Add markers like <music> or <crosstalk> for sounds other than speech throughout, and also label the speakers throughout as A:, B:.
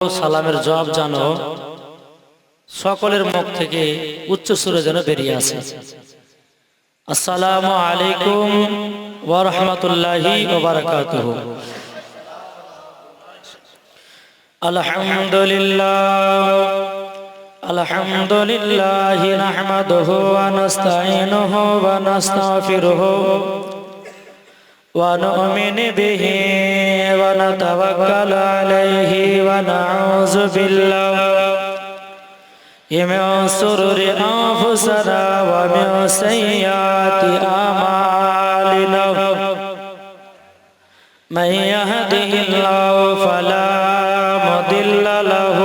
A: সালামের জবাব জানো, সকলের মুখ থেকে উচ্চ সুরে যেন বেরিয়ে আসে। আসসালামু আলাইকুম ওয়া রাহমাতুল্লাহি আলহামদুলিল্লাহ আলহামদুলিল্লাহ নাহমাদুহু ওয়া নাস্তাঈনুহু ওয়া ونؤمن به ونتوكل عليه ونعوذ بالله من شرور أنفسنا ومن سيئات أعمالنا من يهده الله فلا مضل له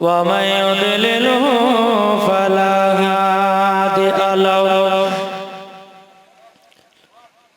A: ومن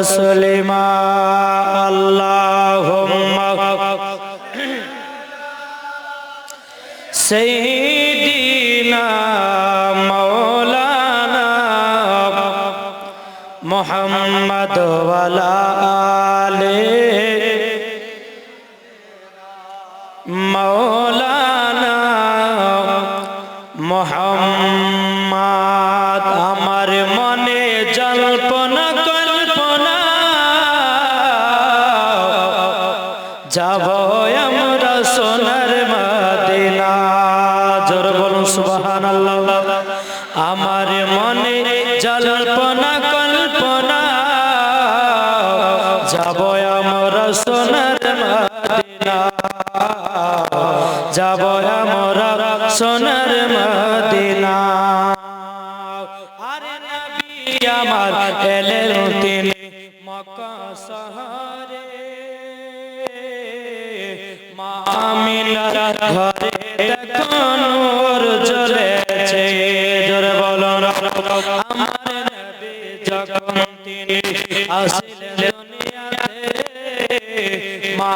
A: تسليما اللهم سيدنا مولانا محمد وعلى আমার এলেন তিনি। মক্কা শহরে মা আমিনার ঘরে দেখুন ওর জোরে বলো। আমার নবী যখন তিনি আসিলেন দুনিয়াতে মা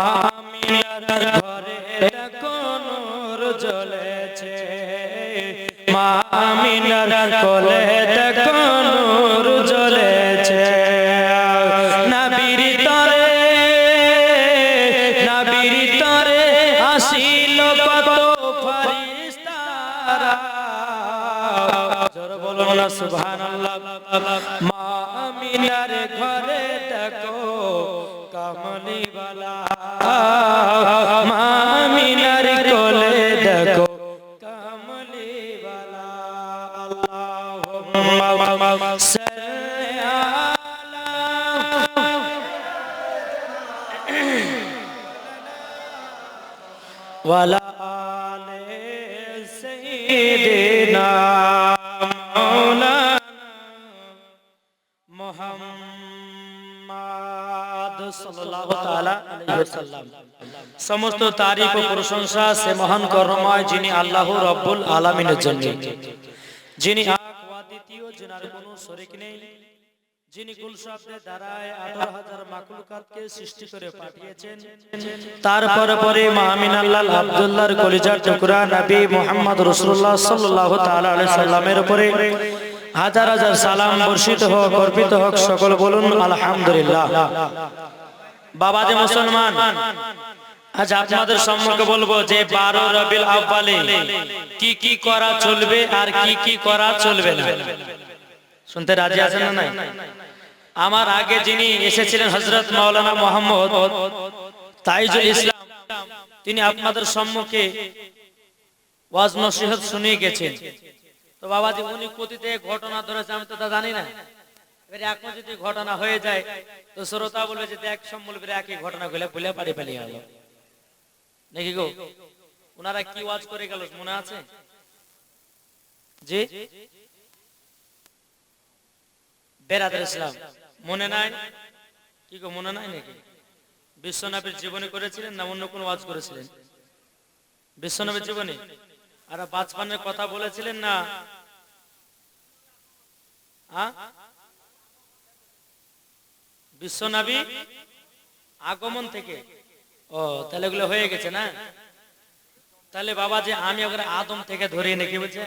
A: <coughs> সমস্ত তারিফ ও প্রশংসা সে মহান করুণাময় যিনি আল্লাহ রব্বুল আলামিনের জন্য। যিনি এক ওয়া দ্বিতীয় যিনার কোনো শরীক নেই, যিনি কুল শব্দের দ্বারায় আঠারো হাজার মাকলুকাতকে সৃষ্টি করে পাঠিয়েছেন তারপর পরে মাহমিন কলিজার টুকরা নবী মোহাম্মদ রসুল্লাহ সাল্লাহ তাআলা উপরে হাজার হাজার সালাম বর্ষিত হোক, অর্পিত হোক, সকল বলুন, আলহামদুলিল্লাহ। বাবা যে মুসলমান, আজ আপনাদের সম্মুখে বলব যে বারো রবিল আব্বালে কি কি করা চলবে আর কি কি করা চলবে না। শুনতে রাজি আছেন না নাই? আমার আগে যিনি এসেছিলেন হজরত মাওলানা মোহাম্মদ, তাইজুল ইসলাম, তিনি আপনাদের সম্মুখে ওয়াজ নসিহত শুনিয়ে গেছেন। তো বাবাজি, উনি কথিতে ঘটনা ধরেছে, আমি তো তা জানি না। এবার এখন যদি ঘটনা হয়ে যায়, তো শ্রোতা বলবে যে দেখ সম্মূলবের একই ঘটনা গুলো ভুলে পারি পালিয়ে গেল নাকি গো? ওনারা কি ওয়াজ করে গেল, মনে আছে? জি? বেরাদার ইসলাম। মনে নাই? কি গো, মনে নাই নাকি? বিশ্বনবীর জীবনে করেছিলেন না অন্য কোন ওয়াজ করেছিলেন? বিশ্বনবীর জীবনে? আর বাচপানের কথা বলেছিলেন না? বিশ্বনবী আগমন থেকে। ও, তাহলে এগুলো হয়ে গেছে না? তাহলে বাবা যে আমি ওকে আদম থেকে ধরিয়ে নাকি বলছে?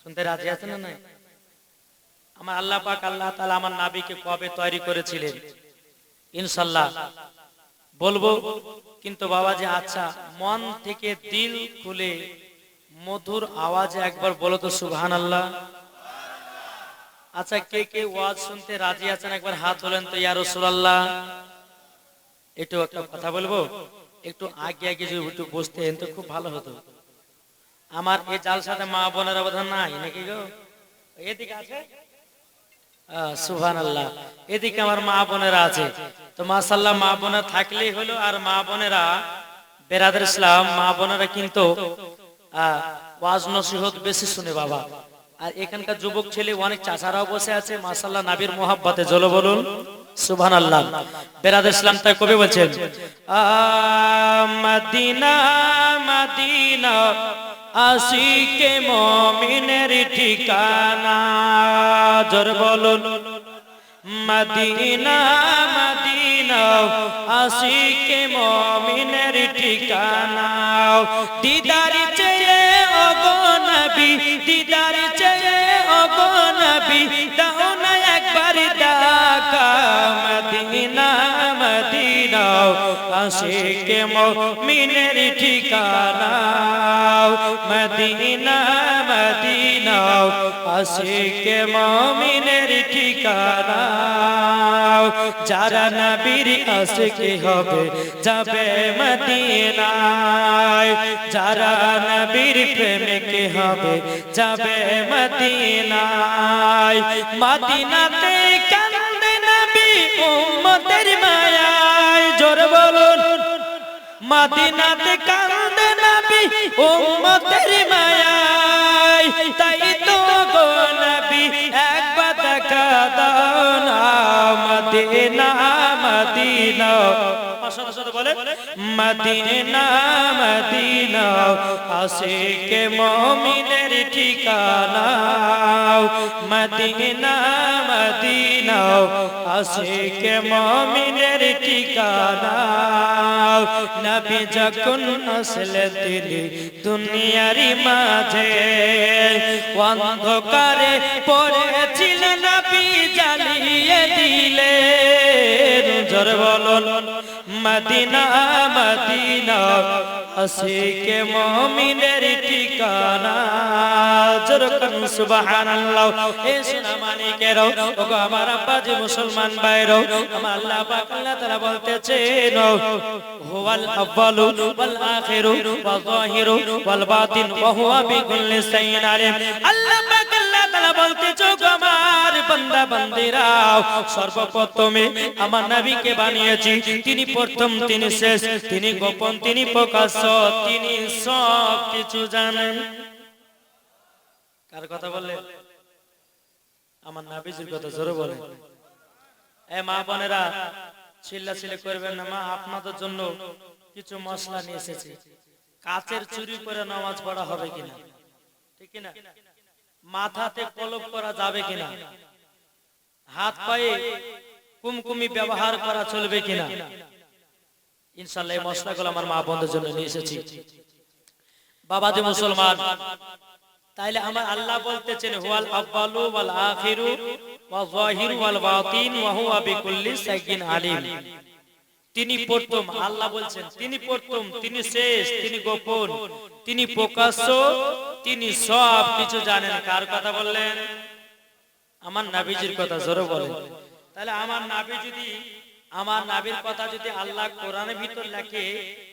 A: শুনতে রাজি আছেন না নাই? আমার আল্লাহ পাক আল্লাহ তাআলা আমার নাবিকে কবে তৈরি করেছিলেন? ইনশাল্লাহ বলব, কিন্তু বাবা যে আচ্ছা মন থেকে দিল খুলে মধুর আওয়াজে একবার বলো তো সুবহান আল্লাহ আচ্ছা কে কে ওয়াজ শুনতে রাজি আছেন? একবার হাত তোলেন তো, ইয়া রাসূলুল্লাহ। একটু একটা কথা বলব? একটু আগে আগে যদি একটু বসতেন তো খুব ভালো হতো। আমার এই জালসাতে মা বোনের অবদান নাই নাকি গো? এদিকে আছে সুহান আল্লাহ এদিকে আমার মা বোনেরা আছে। তো মাসাল্লাহ মা বোনেরা থাকলেই হলো আর মা বোনেরা বেরাদের ইসলাম, মা বোনেরা কিন্তু বেশি শুনে বাবা। আর এখানকার যুবক ছেলে, অনেক চাচারাও বসে আছে মাসাল্লাহ নাবির মোহাব্বতে। জলো বলুন সুবহান আল্লাহ বেরাদ ইসলাম তাই কবি বলছেন আশিকে মমিনের ঠিকানা জোর বলুন। মদিনা মদিনা আশিকে মমিনের ঠিকানা। দিদার আশিকে মমিনের ঠিকানা। মদিনা মদিনা, আশিকে মমিনের ঠিকানা। যারা নবীর আশিকে হবে, যাবে মদিনায়। যারা নবীর প্রেমিকে হবে, যাবে মদিনায়। মদিনাতে কান্দে নবী উম্মতের মদিনাতে কান্দে নবী উম্মতের মায়ায়। তাই তো গো নবী একবার দেখা দাও। Medina Medina. বলে, মদিনা মদিনা। আশিকে মুমিনের ঠিকানা। Medina Medina. আশিকে মুমিনের ঠিকানা। নবী যখন আসলে তিনি দুনিয়ারি মাঝে, অন্ধকারে পড়েছিলেন জোর বলুন মদিনা মদিনা আশিকে মুমিনের ঠিকানা? জোর করুন সুবহানাল্লাহ। এ সোনা মানিকেরও ওগো আমার আব্বাজি মুসলমান ভাইরও, আমার আল্লাহ পাক আল্লাহ তাআলা বলতেছেন, হুয়াল আউয়ালু ওয়াল আখিরু ওয়াল যাহিরু ওয়াল বাতিন ওয়া হুয়া বিকুল্লি শাইইন আলিম। আল্লাহ পাক তাআলা বলতেছে গো আমার, বান্দা, বান্দিরাও, সর্বপ্রথমে আমার নবীকে বানিয়েছি। তিনি প্রথম, তিনি শেষ, তিনি গোপন, তিনি প্রকাশ্য, তিনি সব কিছু জানেন। কার কথা বললেন আমার নাবিজির কথা জোরে বলে। এ মা বোনেরা চিল্লা চিল্লি করবেন না মা, আপনাদের জন্য কিছু মশলা নিয়ে এসেছি। কাচের চুরি করে নামাজ পড়া হবে কিনা? ঠিক কিনা? মাথাতে কলব করা যাবে কিনা? হাত পায়ে কুমকুমি ব্যবহার করা চলবে কিনা? ইনশাল্লাহ এই মশলাগুলো আমার মা বোনদের জন্য নিয়ে এসেছি। বাবাজি মুসলমান তাইলে আমার আল্লাহ বলতেছেন হুয়াল আব্বালু ওয়াল আখিরু ওয়া যাহিরু ওয়াল বাতিন ওয়া হুয়া বিকুল্লি শাইইন আলিম। তিনি প্রথম আল্লাহ বলছেন তিনি প্রথম তিনি শেষ তিনি গোপন তিনি প্রকাশ্য তিনি সব কিছু জানেন। কার কথা বললেন? আমার নাবিজির কথা জোরে বলেন। তাহলে আমার নাবি যদি আমার নাবির কথা যদি আল্লাহ কোরআনের ভিতর লেখে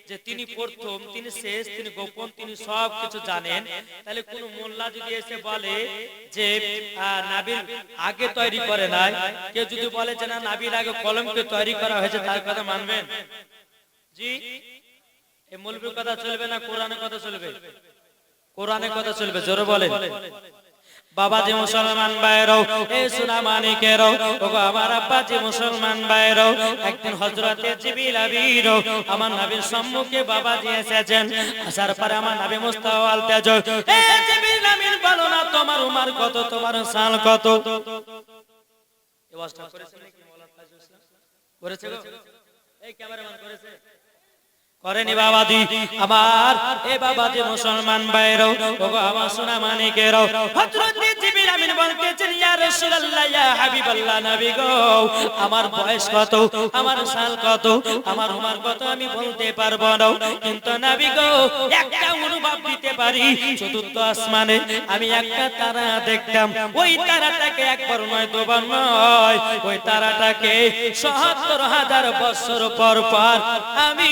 A: যে তিনি প্রথম, তিনি শেষ, তিনি গোপন, তিনি সব কিছু জানেন, তাহলে কোন মোল্লা যদি এসে বলে যে নাবির আগে তৈরি করে নাই, কেউ যদি বলে যে না নাবির আগে কলমকে তৈরি করা হয়েছে, তার কথা মানবেন? জি? এই মৌলবীর কথা চলবে না, কোরআনের কথা চলবে? কোরআনের কথা চলবে, জোরে বলেন। বাবা যে মুসলমান বাইরও এ সোনা মানিকেরও ওগো আমার আব্বা যে মুসলমান বাইরও একদিন হযরতে জিবিল আমার নবীর সম্মুখে বাবা যে এসেছেন। আসার পরে আমার নবী মুস্তাফা আলতে এ জিবিল আমিন, বলো না তোমার উমার কত, তোমার সাল কত? এই করেছে গো। এই ক্যামেরাম্যান করেছে। করেনি বাবাজি। আমার এ বাবাজি মুসলমান বাইরও ওগো আমার সোনা মানিকেরও হযরত আমিন বলতেছেন, ইয়া রাসূলুল্লাহ, ইয়া হাবিবাল্লাহ নবী গো, আমার বয়স কত? আমার সাল কত? আমার উমর কত? আমি বলতে না। কিন্তু নবী গো, একটা অনুভব দিতে পারি। চতুর্থ আসমানে আমি একটা তারা দেখতাম। ওই তারাটাকে একবার নয় দুবার নয়, ওই তারাটাকে সত্তর হাজার বছর পর পর আমি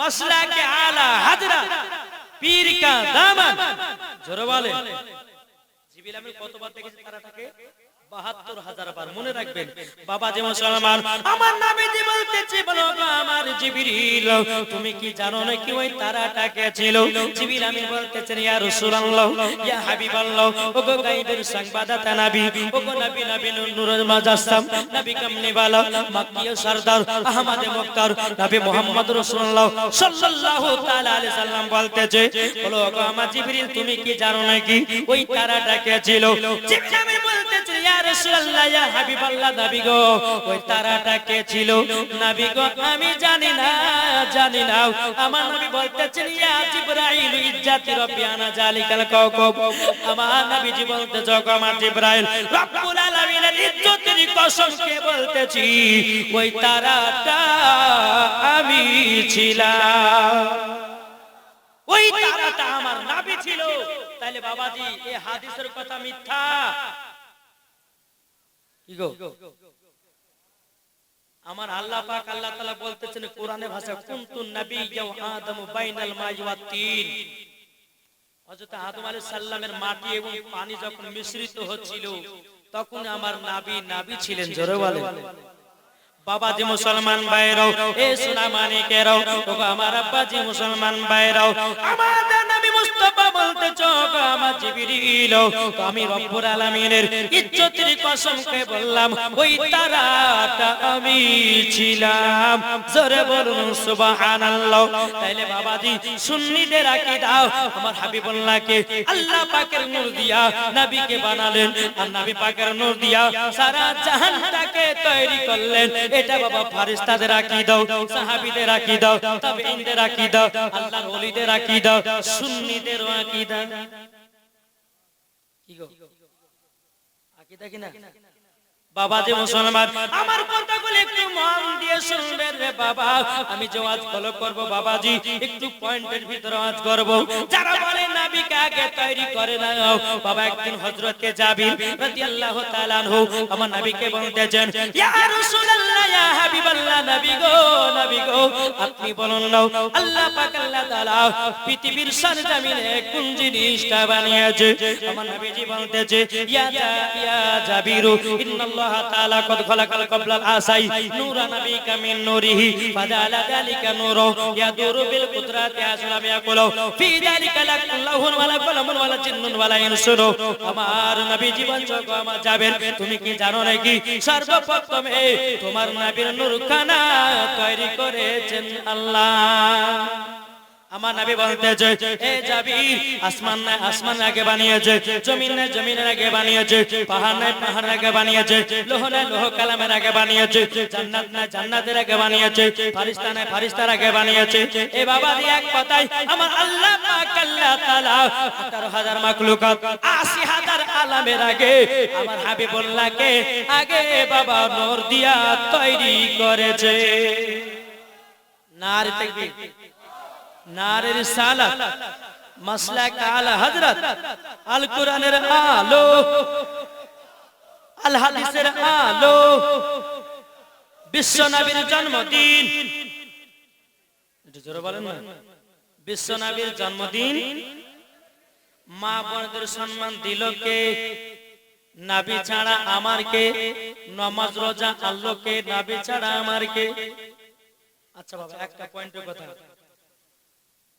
A: মসলা के आला हजरत পীর কা দামান জোরে বলে জিবিল আমি কতবার দেখেছি তারাটাকে বাহাত্তর হাজার বার মনে রাখবেন, বাবা আমার নামে যে বলতেছে, বলো আমার জিবিরিল, তুমি কি জানো না কি ওই তারাটাকে ছিল? জিবিল আমি বলতেছেন, ইয়া ইয়া নবী কামলিওয়ালা মক্কিয় সরদার আহমদ মুক্তার সাল্লাল্লাহু তাআলা আলাইহি সাল্লাম বলতেছে, বলো আমার জিবরিল, তুমি কি জানো নাকি ওই তারাটাকে ছিল? জিবরিল আমি বলতেছি ইয়া রাসূলুল্লাহ, ইয়া হাবিবাল্লাহ, নবী গো। ওই তারাটা কে ছিল? নবী গো, আমি জানি না জানি না। আমার নবী বলতেছেন, ইয়া জিবরাইল, ইজ্জাতি রব্বি আনা জালিকাল কাওকাব। আমার নবীজি বলতেছে গো আমার জিবরাইল, রব্বুল আলামিনের ইজ্জতের কসম কে বলতেছি? ওই তারাটা আমি ছিলাম। ওই তারাটা আমার নাবি ছিল। তাহলে বাবাজি এই হাদিসের কথা মিথ্যা। আমার আল্লাহ পাক আল্লাহ বলতেছেন কোরআনে ভাষা কুনতুন নাবিয়্যা বাইনাল ওয়া তিন। হযরত আদম আলাইহিস সালামের মাটি এবং পানি যখন মিশ্রিত হচ্ছিল তখন আমার নাবি নাবি ছিলেন, জোরে বলেন। বাবা জি মুসলমান ভাইরাও, এ সোনা মানিকেরাও আমার আব্বা জি মুসলমান ভাইরাও, আমাদের মুস্তাফা বলতে চোখ আমার জিবরিল। আমি রব্বুল আলামিনের ইজ্জতের কসম কে বললাম, ওই তারাটা আমি ছিলাম। জোরে বলুন, সুবহানাল্লাহ। তাইলে বাবাজি, সুন্নিদের দাও আমার হাবিবুল্লাহকে আল্লাহ পাকের নূর দিয়া নবীকে বানালেন। আর নবী পাকের নূর দিয়া সারা জাহানটাকে তৈরি করলেন। এটা বাবা ফারিস্তাদের রাখি দাও সাহাবীদের রাখি দাও তাবেঈনদের রাখি দাও আল্লাহর ওলিদের রাখি দাও সুন্নিদের দাও কি গো? আকীদা কি না? বাবা যে মুসলমান আমার কথাগুলো একটু মন দিয়ে শুনবেন রে বাবা। আমি যে ওয়াজ ফলো করব বাবাজি একটু পয়েন্টের ভিতরে ওয়াজ করব। যারা বলে নবীকে আগে তৈরি করে না বাবা একদিন হযরতকে জাবির রাদিয়াল্লাহু তাআলা আনহু আমার নবীকে বলতেছেন ইয়া রাসূলুল্লাহ ইয়া হাবিবাল্লাহ, নবী গো নবী গো, আপনি বলুন না আল্লাহ পাক, আল্লাহ তাআলা পৃথিবীর সরজমিনে কোন জিনিসটা বানিয়েছে? আমার নবীজি বলতেছে, ইয়া ইয়া জাবিরু, ইন্নাল্লাহ তাআলা কদ খলাকাল ক্বাবলাল আসাই, নূরা নাবিকা মিন নূরিহি ফাজালা যালিকা নূরু, ইয়াদুরু বিল কুদরাতি আসলাম ইয়াকুলু, ফি যালিকা লাকুল্লাহুন ওয়ালা কলামুন ওয়ালা জিন্নুন ওয়ালা ইনসুরু। আমার নবী জীবন যোগ আমার যাবেন তুমি কি জানো নাকি? সর্বপ্রথমে তোমার নবীর নূর খানা তৈরি করেছেন আল্লাহ। আমার নবী বলতেছে, এ জাবির, আসমান না, আসমান আগে বানিয়েছে, জমিন না জমিনের আগে বানিয়েছে, পাহাড় না, পাহাড় আগে বানিয়েছে, লোহ না, লোহ কালামের আগে বানিয়েছে, জান্নাত না, জান্নাতের আগে বানিয়েছে, ফারিস্তা না, ফারিস্তার আগে বানিয়েছে, এ বাবা দি এক কথাই আমার আল্লাহ পাক আল্লাহ তাআলা 18000 মাখলুকাত 80000 আলামের আগে আমার হাবিবুল্লাহকে আগে বাবা নূর দিয়া তৈরি করেছে। নারে তাকবীর। নারের সালাত মাসলাক আলা হযরত, আল কোরআনের আলো, আল হাদিসের আলো, বিশ্ব নবীর জন্মদিন। জোরে বলেন না। বিশ্ব নবীর জন্মদিন, মা বোনদের সম্মান দিল কে? নাবি ছাড়া আমার কে? নমাজ, রোজা আল্লাহকে নাবি ছাড়া আমার কে? আচ্ছা বাবা, একটা পয়েন্টের কথা।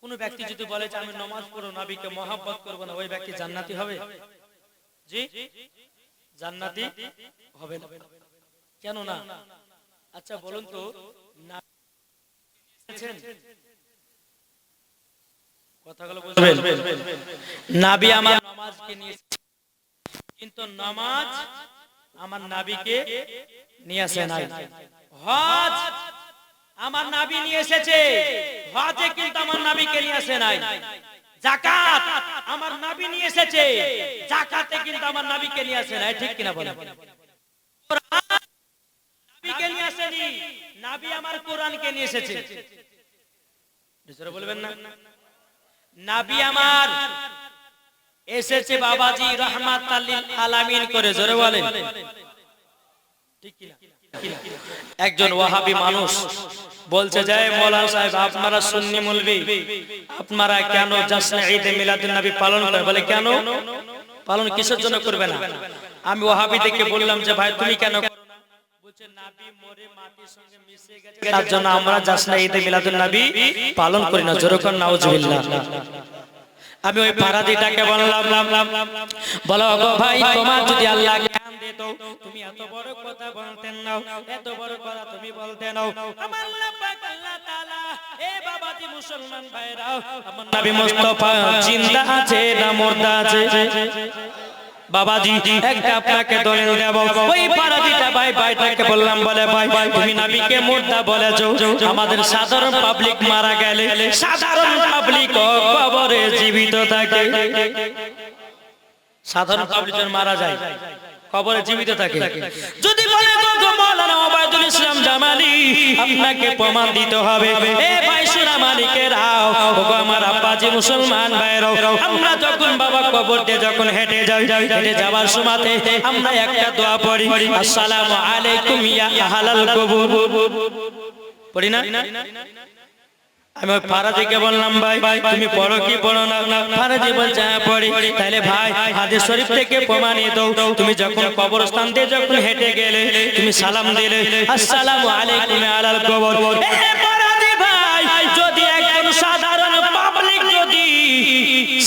A: কোন ব্যক্তি যদি বলে যে আমি নমাজ পড়ো নবীকে মহাব্বত করব না ওই ব্যক্তি জান্নাতি হবে? জি? জান্নাতি হবে না। কেন না আচ্ছা বলুন তো কথাগুলো বুঝবেন নাবি আমার নামাজকে নিয়ে কিন্তু নামাজ আমার নাবিকে নিয়ে আসে নাই। হজ আমার নাবি নিয়ে এসেছে। হজে কিন্তু আমার নাবিকে নিয়ে আসে নাই। জাকাত আমার নাবি নিয়ে এসেছে। জাকাতে কিন্তু আমার নাবিকে নিয়ে আসে নাই। ঠিক কিনা বলেন? নাবিকে নিয়ে আসেনি। নাবি আমার কোরআনকে নিয়ে এসেছে। বলবেন না? নাবি আমার এসেছে বাবাজি রহমাত আলামিন করে। জোরে বলেন। ঠিক কিনা? একজন ওয়াহাবি মানুষ বলছে যায় মৌলানা সাহেব আপনারা সুন্নি মুলবি। আপনারা কেন জাসনে ঈদে মিলাদুন নবী পালন করেন বলে কেন? পালন কিসের জন্য করবে না? আমি ওয়াহাবি থেকে বললাম যে ভাই তুমি কেন বলছে নাবী মরে মাটির সঙ্গে মিশে গেছে। তার জন্য আমরা জাসনে ঈদে মিলাদুন নবী পালন করি না। জোরকর নাউজুবিল্লাহ। আমি ওই পারাদিটাকে বললাম বলো গো ভাই তোমার যদি আল্লাহ জ্ঞান তুমি এত বড় কথা বলতেন নাও এত বড় কথা তুমি বলতে নাও আমার আমাদের সাধারণ পাবলিক মারা গেলে সাধারণ পাবলিক জীবিত থাকে। সাধারণ পাবলিক মারা যায়। কবরে জীবিত থাকে। যদি বলে গো মাওলানা ওবায়দুল ইসলাম জামালি আপনাকে প্রমাণ দিতে হবে। এ ভাই সুরা মালিকেরাও ও গো আমার আব্বাজি মুসলমান ভাইরাও আমরা যখন বাবা কবর দিয়ে যখন হেঁটে যাই হেঁটে যাওয়ার সময়তে আমরা একটা দোয়া পড়ি আসসালামু আলাইকুম ইয়া আহলাল কবর। পড়ি না? আমি ফারাজিকে বললাম, ভাই, তুমি পড়ো কি পড়ো না? ফারাজি বলছে হ্যাঁ পড়ি। তাহলে ভাই, হাদিস শরীফ থেকে প্রমাণিত। তুমি যখন কবরস্থান দিয়ে যখন হেঁটে গেলে, তুমি সালাম দিলে। আসসালামু আলাইকুম আলাল কবর।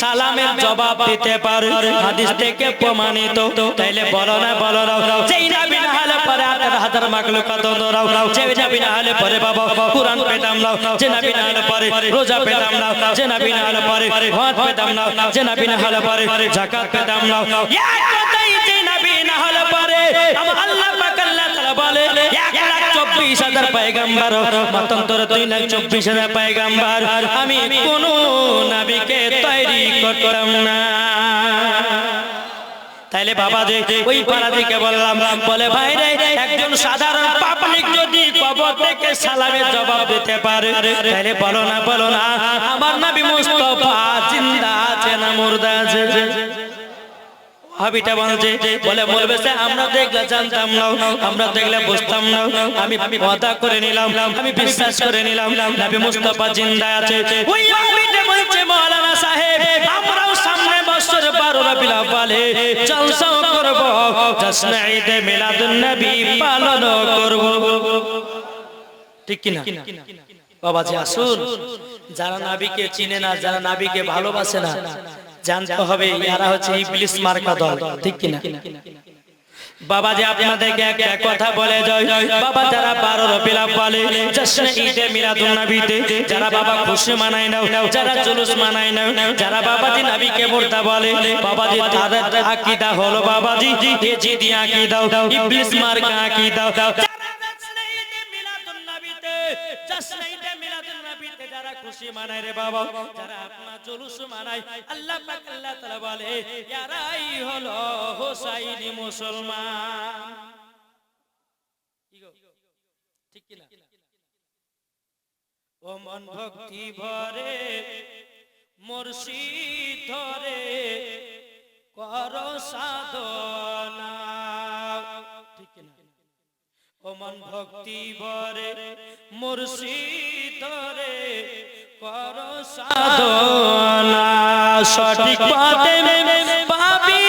A: সালামের জবাব দিতে পারে। হাদিস থেকে প্রমাণিত। তাইলে বলো না বলো না যেই না বিনা হলে পরে আঠারো হাজার মাকলো কত দৌড়াও যে না বিনা হলে পরে বাবা, কোরআন পেতাম না। যে না বিনা হলে পরে রোজা পেতাম না। যে না বিনা হলে পরে হজ পেতাম না। যে না বিনা হলে পরে জাকাত পেতাম না। এক কথাই যে না বিনা হলে পরে আমার আল্লাহ পাক আল্লাহ তাআলা বলে, এক লাখ চব্বিশ হাজার পায়গাম্বার লাখ চব্বিশ হাজার পায়গাম্বার। আমি নাবিকে তৈরি না। তাইলে বাবা যে ওই পাড়া থেকে বললাম, বলে, ভাই রে, একজন সাধারণ পাবলিক যদি কবর থেকে সালামের জবাব দিতে পারে তাহলে বলো না বলো না, আমার নাবি মুস্তাফা জিন্দা আছে না মুর্দা আছে? হাবিটা বলে বলবে সে আমরা দেখলে জানতাম না আমরা দেখলে বুঝতাম না। আমি আমি কথা করে নিলাম আমি বিশ্বাস করে নিলাম নবী মুস্তাফা জিন্দা আছে। ওই হাবিটা বলছে মাওলানা সাহেব আমরাও সামনে বছর 12 রবিউল আউয়ালে জলসা করব জশ্ন ঈদে মিলাদুন নবী পালন করব। ঠিক কি না বাবাজি আসুন। যারা নাবিকে চিনে না যারা নাবিকে ভালোবাসে না। জানতে হবে এরা হচ্ছে ইবলিস মার্কা দল, ঠিক কিনা? বাবা যে আপনাদেরকে একটা কথা বলে যায় বাবা যারা বারো রবিলা বলে, জশ্ন ঈদে মিলাদুন নবীতে, যারা বাবা খুশি মানায় নাও, যারা জুলুস মানায় নাও, যারা বাবাজি নবীকে মুর্দা বলে বাবাজি তাদের আকীদা হলো বাবাজি এ জিদি আকীদা ইবলিস মার্কা আকীদা খুশি মানায় রে বাবা যারা আপনার জুলুস মানায়, আল্লাহ পাক, আল্লাহ তাআলা বলে, ইয়ারাই হলো হোসাইনি মুসলমান? ঠিক কি না? ও মন ভক্তি ভরে, মুর্শিদ ধরে, কর সাধনা ঠিক কি না? ও মন ভক্তি ভরে, মুর্শিদ ধরে কর সঠিক পথে পাবি।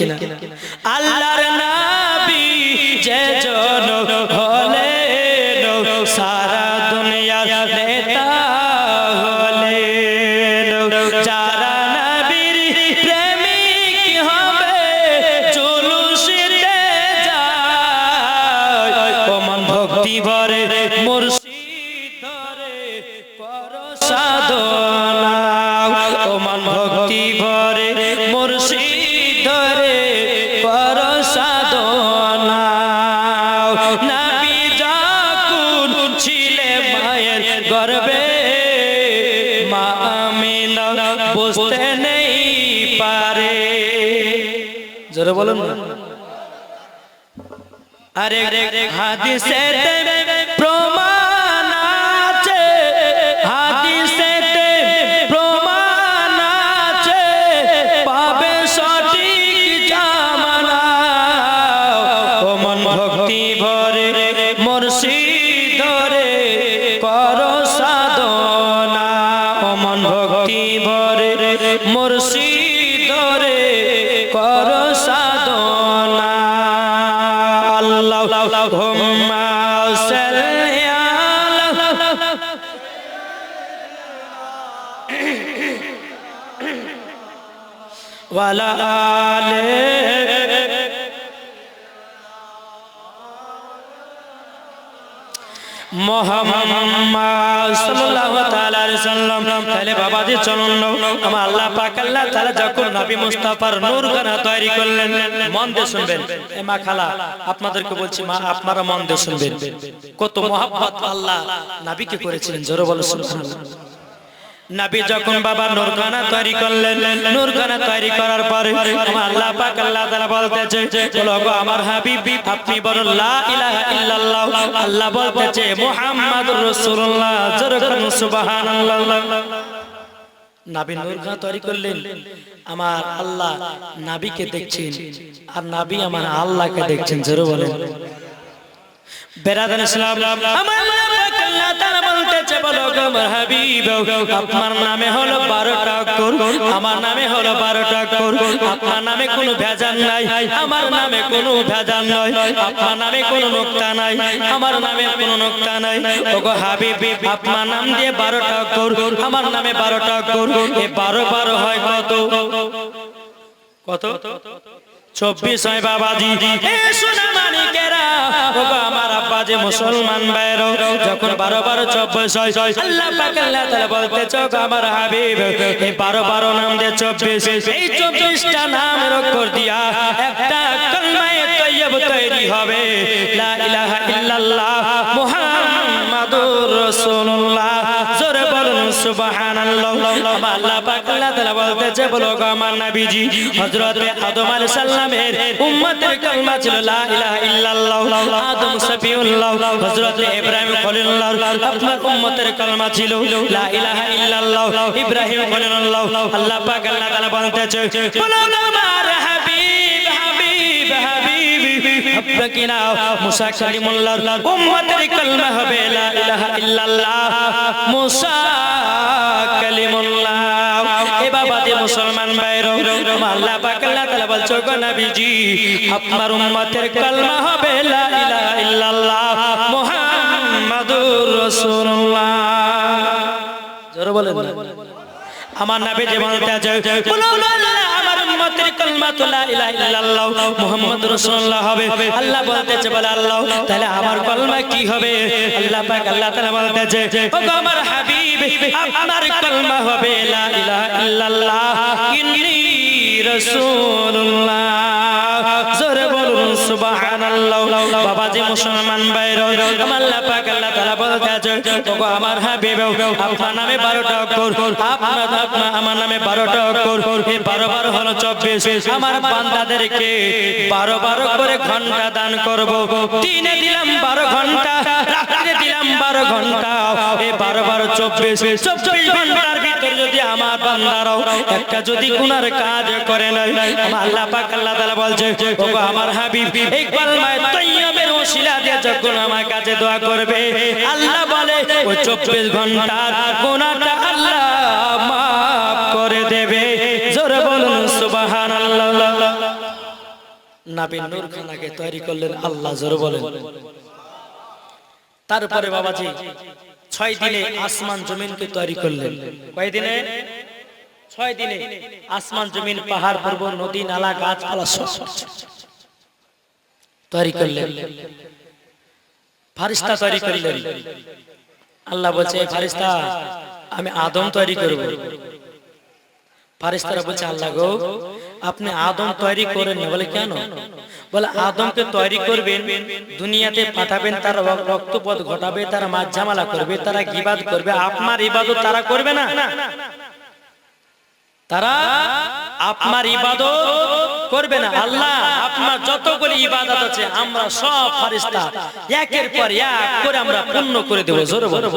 A: ঠিক বুঝতে নেই পারে। জোরে বলুন না। আরে হাদিসে তৈরি করলেন, মন আপনাদেরকে বলছি মা, আপনারা মন দিয়ে শুনবেন। কত মহব্বত আল্লাহ নবীকে করেছিলেন, জোরে বলো সুবহানাল্লাহ। নবী যখন বাবা নূরখানা তৈরি করলেন নূরখানা তৈরি করার পরে আল্লাহ পাক আল্লাহ তাআলা বলতেছে, বলো গো আমার হাবিব, আপনি বলেন লা ইলাহা ইল্লাল্লাহ। আল্লাহ বলতেছে, মুহাম্মাদুর রাসূলুল্লাহ জোরে করুন সুবহানাল্লাহ। নাবি নূরখানা তৈরি করলেন, আমার আল্লাহ নাবিকে দেখছেন, আর নাবি আমার আল্লাহকে দেখছেন, জোরে বলেন। বেরাদান ইসলাম, আমার আপনার নামে হলো 12টা অক্ষর আমার নামে হলো 12টা অক্ষর আপনার নামে কোনো ভেজাল নাই, আমার নামে কোনো ভেজাল নয়, আপনার নামে কোনো নোক্তা নাই, আমার নামে কোনো নোক্তা নাই। ওগো হাবিব, আপনার নাম দিয়ে 12টা অক্ষর আমার নামে 12টা অক্ষর এই 12 12 হয় কত? কত? চব্বিশ হয় বাবাজি। সোনা মানিকেরা আমার আব্বা যে মুসলমান বাইর যখন বারো বারো চব্বিশ হয়, আল্লাহ পাক আল্লাহ তাআলা বলতে চোখ আমার হাবিব, এই বারো বারো নাম দিয়ে চব্বিশ, এই চব্বিশটা নাম অক্ষর দিয়া, একটা কলমায়ে তৈয়ব তৈরি হবে। লা ইলাহা ইল্লাল্লাহ, মুহাম্মাদুর রাসূলুল্লাহ। সুবহানাল্লাহ। আল্লাহ পাক আল্লাহ তাআলা বলতেছে, বলো গো আমার নবীজি, হযরত আদম আলাইহিস সালামের উম্মতের কালমা ছিল লা ইলাহা ইল্লাল্লাহ, আদম সফিউল্লাহ, হযরত ইব্রাহিম খলিলুল্লাহ, আপনার উম্মতের কালমা ছিল লা ইলাহা ইল্লাল্লাহ, ইব্রাহিম খলিলুল্লাহ। আল্লাহ পাক আল্লাহ তাআলা বলতেছে, বলো আমার হাবিব হাবিব হাবিব। আপনাকে না, মুসা উম্মতের হবে, লা ইলাহা ইল্লাল্লাহ। মুসা এ বাবা মুসলমান আল্লাহ পাক, আল্লাহ তাআলা বলছো গো নবীজি, আপনার উম্মতের হবে, লা ইলাহা ইল্লাল্লাহ, মুহাম্মাদুর রাসূলুল্লাহ। জোরে বলেন আমার নবী যে বলতে আছে বলুন কালমা উম্মতের লা ইল্লাল্লাহ মুহাম্মদ রাসূলুল্লাহ হবে। আল্লাহ বলতেছে, বলে আল্লাহ, তাহলে আমার কলমা কি হবে? আল্লাহ পাক, আল্লাহ তাআলা বলতেছে ও গো আমার হাবিব আমার কলমা হবে লা ইলাহা ইল্লাল্লাহ ইন্নী রাসূলুল্লাহ। সুবহানাল্লাহ। বাবাজি মুসলমান ভাইরা আল্লাহ পাক আল্লাহ তাআলা বলতেছে ও আমার হাবিব, আপনার নামে 12টা অক্ষর, আপনার আপনার আমার নামে 12টা অক্ষর, এই 12 বার হলো 24 আমার বান্দাদেরকে 12 12 করে ঘণ্টা দান করব। দিনে দিলাম 12 ঘণ্টা রাতে দিলাম 12 ঘণ্টা, এই 12 বার 24 24 ঘণ্টার ভিতর যদি আমার বান্দারাও, একটা যদি গুনার কাজ করে নাই আমার আল্লাহ পাক আল্লাহ তাআলা বলছে, ওগো আমার হাবিব এই কলমায়ে তৈয়বের ওসিলা দিয়ে যখন আমার কাছে দোয়া করবে, আল্লাহ বলে, ওই 24 ঘণ্টার গুনাহটা আল্লাহ মাফ করে দেবে। জোরে বলুন, সুবহানাল্লাহ। নাবিন নূর খানাকে তৈরি করলেন আল্লাহ, জোরে বলেন। তারপরে বাবাজি ছয় দিনে আসমান জমিনকে তৈরি করলেন। কয় দিনে? ছয় দিনে আসমান জমিন, পাহাড়, পর্বত, নদী, নালা, গাছপালা সব তৈরি করলেন। ফারিস্তা তৈরি করলেন। আল্লাহ বলছে ফারিস্তা, আমি আদম তৈরি করব। ফারিস্তারা বলছে, আল্লাহ গো, আপনি আদম তৈরি করেন বলে, কেন? বলে, আদমকে তৈরি করবেন, দুনিয়াতে পাঠাবেন, তার রক্তপথ ঘটাবে, তার মাছ ঝামেলা করবে, তারা গিবাদ করবে, আপনার ইবাদত তারা করবে না? তারা আপনার ইবাদত করবে না। আল্লাহ, আপনার যতগুলি ইবাদত আছে, আমরা সব ফারিস্তা, একের পর এক করে আমরা পূর্ণ করে দেব। জোরে বলো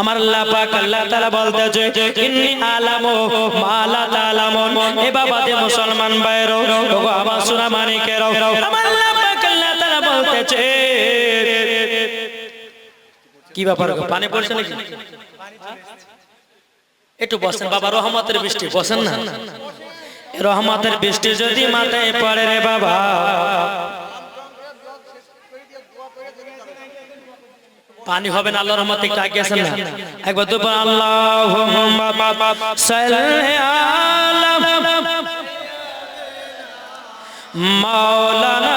A: আমার আল্লাহ পাক আল্লাহ তাআলা বলতেছে, ইন্নী আলামু মা লা তালামুন এ বাবা দে মুসলমান ভাইরো ওগো আমার সোনা মানিকেরো আমার আল্লাহ পাক আল্লাহ তাআলা বলতেছে, কি ব্যাপার গো, পানি পড়ছে নাকি? একটু বসেন, বাবা, রহমতের বৃষ্টি, বসেন না। রহমতের বৃষ্টি যদি মাথায় পড়ে রে বাবা পানি হবে না আল্লাহর রহমতে একটু আগে আসেন না? একবার দুবার আল্লাহুম্মা সাল্লি আলা মাওলানা